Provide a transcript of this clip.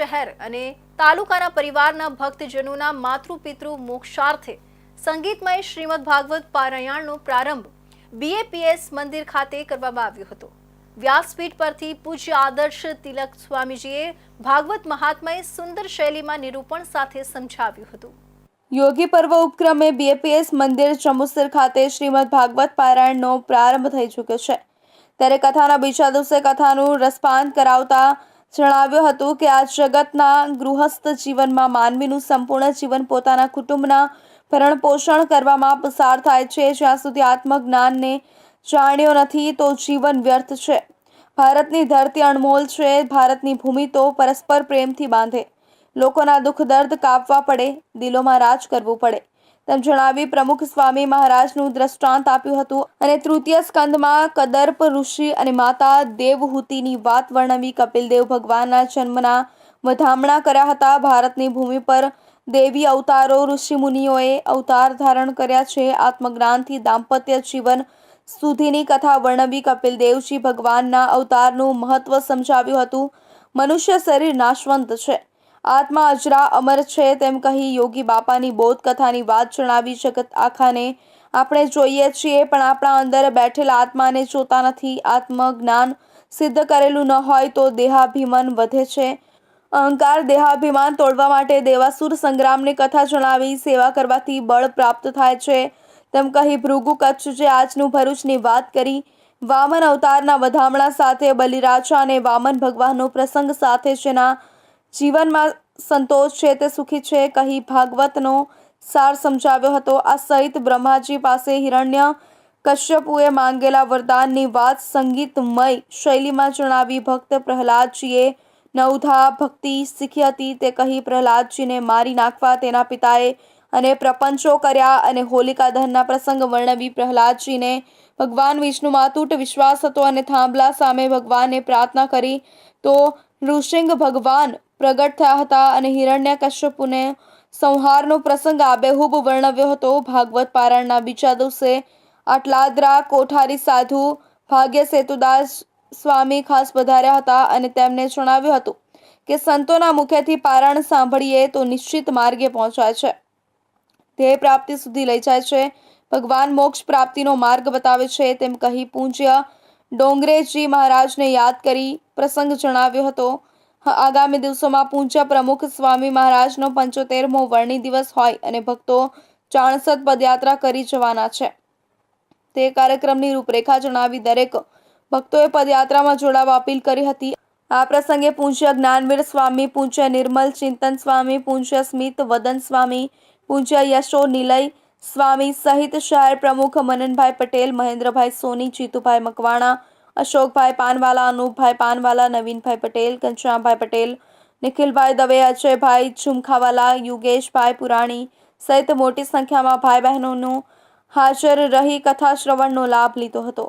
શહેર અને તાલુકાના પરિવારના ભક્તજનોના માતૃપિતૃ મોક્ષાર્થે સંગીતમય શ્રીમદ ભાગવત પારાયણનો પ્રારંભ બીએપીએસ મંદિર ખાતે કરવામાં આવ્યો હતો. વ્યાસપીઠ પરથી પૂજ્ય આદર્શ તિલક સ્વામીજીએ ભાગવત મહાત્માએ સુંદર શૈલીમાં નિરૂપણ સાથે સમજાવ્યું હતું. યોગી પર્વ ઉપક્રમે બીએપીએસ મંદિર ચમુસર ખાતે શ્રીમદ ભાગવત પારાયણનો પ્રારંભ થઈ ચૂક્યો છે. ત્યારે કથાના બીજા દિવસે કથાનું રસપાન કરાવતા જણાવ્યું હતું કે આ જગતના ગૃહસ્થ જીવનમાં માનવીનું સંપૂર્ણ જીવન પોતાના કુટુંબના ભરણ પોષણ કરવામાં પસાર થાય છે. જ્યાં સુધી આત્મજ્ઞાનને જાણ્યો નથી તો જીવન વ્યર્થ છે. ભારતની ધરતી અણમોલ છે. ભારતની ભૂમિ તો પરસ્પર પ્રેમથી બાંધે. લોકોના દુઃખ દર્દ કાપવા પડે. દિલોમાં રાજ કરવું પડે. તેમ જણાવી પ્રમુખ સ્વામી મહારાજનું દ્રષ્ટાંત આપ્યું હતું. અને તૃતીય સ્કંદમાં કદર્પ ઋષિ અને માતા દેવહૂતિની વાત વર્ણવી કપિલદેવ ભગવાનના જન્મના વધામણા કર્યા હતા. ભારતની ભૂમિ પર દેવી અવતારો ઋષિ મુનિઓએ અવતાર ધારણ કર્યા છે. આત્મજ્ઞાનથી દાંપત્ય જીવન સુધીની કથા વર્ણવી કપિલદેવજી ભગવાનના અવતારનું મહત્વ સમજાવ્યું હતું. મનુષ્ય શરીર નાશવંત છે. આત્મા અજરા અમર છે તેમ કહી યોગી બાપાની બોધ કથાની વાત જણાવી જગત આખાને. આપણે જોઈએ છીએ, પણ આપણા અંદર બેઠેલા આત્માને જોતા નથી. આત્મજ્ઞાન સિદ્ધ કરેલું ન હોય તો દેહાભિમાન વધે છે. અહંકાર, દેહાભિમાન તોડવા માટે દેવાસુર સંગ્રામની કથા જણાવી સેવા કરવાથી બળ પ્રાપ્ત થાય છે. તેમ કહી ભૃગુ કચ્છ જે આજનું ભરૂચની વાત કરી, વામન અવતારના વધામણા સાથે બલિરાજા અને વામન ભગવાનનો પ્રસંગ સાથે જેના જીવનમાં સંતોષ છે તે સુખી છે, કહી ભાગવતનો સાર સમજાવ્યો હતો. આ સહિત બ્રહ્માજી પાસે હિરણ્ય કશ્યપુએ માંગેલા વરદાનની વાત સંગીતમય શૈલીમાં જણાવી. ભક્ત પ્રહલાદજીએ નવધા ભક્તિ શીખી હતી. તે કહી, પ્રહલાદજીને મારી નાખવા તેના પિતાએ અને પ્રપંચો કર્યા અને હોલિકા દહનના પ્રસંગ વર્ણવી. પ્રહલાદજીને ભગવાન વિષ્ણુમાં તૂટ વિશ્વાસ હતો અને થાંભલા સામે ભગવાનને પ્રાર્થના કરી. તો નૃસિંહ ભગવાન પ્રગટ થયા હતા અને હિરણ્ય કશ્યપુને સંહારનો પ્રસંગ આબેહૂબ વર્ણવ્યો હતો. ભાગવત પારાયણના બીજા દિવસે આટલાદરા કોઠારી સાધુ ભાગ્ય સેતુદાસ સ્વામી ખાસ પધાર્યા હતા અને તેમને જણાવ્યું હતું કે સંતોના મુખેથી પારાયણ સાંભળીએ તો નિશ્ચિત માર્ગે પહોંચાય છે. ધ્યેય પ્રાપ્તિ સુધી લઈ જાય છે. ભગવાન મોક્ષ પ્રાપ્તિનો માર્ગ બતાવે છે. તેમ કહી પૂજ્ય ડોંગરેજી મહારાજને યાદ કરી પ્રસંગ જણાવ્યો હતો. આગામી દિવસોમાં પૂંચા પ્રમુખ સ્વામી મહારાજનો પંચોતેરમો વર્ણી દિવસ હોય અને ભક્તો ચાણસદ પદયાત્રા કરી જવાના છે. તે કાર્યક્રમની રૂપરેખા જણાવી દરેક ભક્તોએ પદયાત્રામાં જોડાવા અપીલ કરી હતી. આ પ્રસંગે પૂજ્ય જ્ઞાનવીર સ્વામી પૂજ્ય નિર્મલ ચિંતન સ્વામી પૂજ્ય સ્મિત વદન સ્વામી પૂજ્ય યશો નિલય સ્વામી સહિત શહેર પ્રમુખ મનનભાઈ પટેલ, મહેન્દ્રભાઈ સોની, જીતુભાઈ મકવાણા અશોકભાઈ પાનવાલા, અનુપભાઈ પાનવાલા, નવીનભાઈ પટેલ, ઘનશ્યામભાઈ પટેલ, નિખિલભાઈ દવે અજયભાઈ ઝુમખાવાલા, યુગેશભાઈ પુરાણી સહિત મોટી સંખ્યામાં ભાઈ બહેનોનું હાજર રહી કથા શ્રવણનો લાભ લીધો હતો.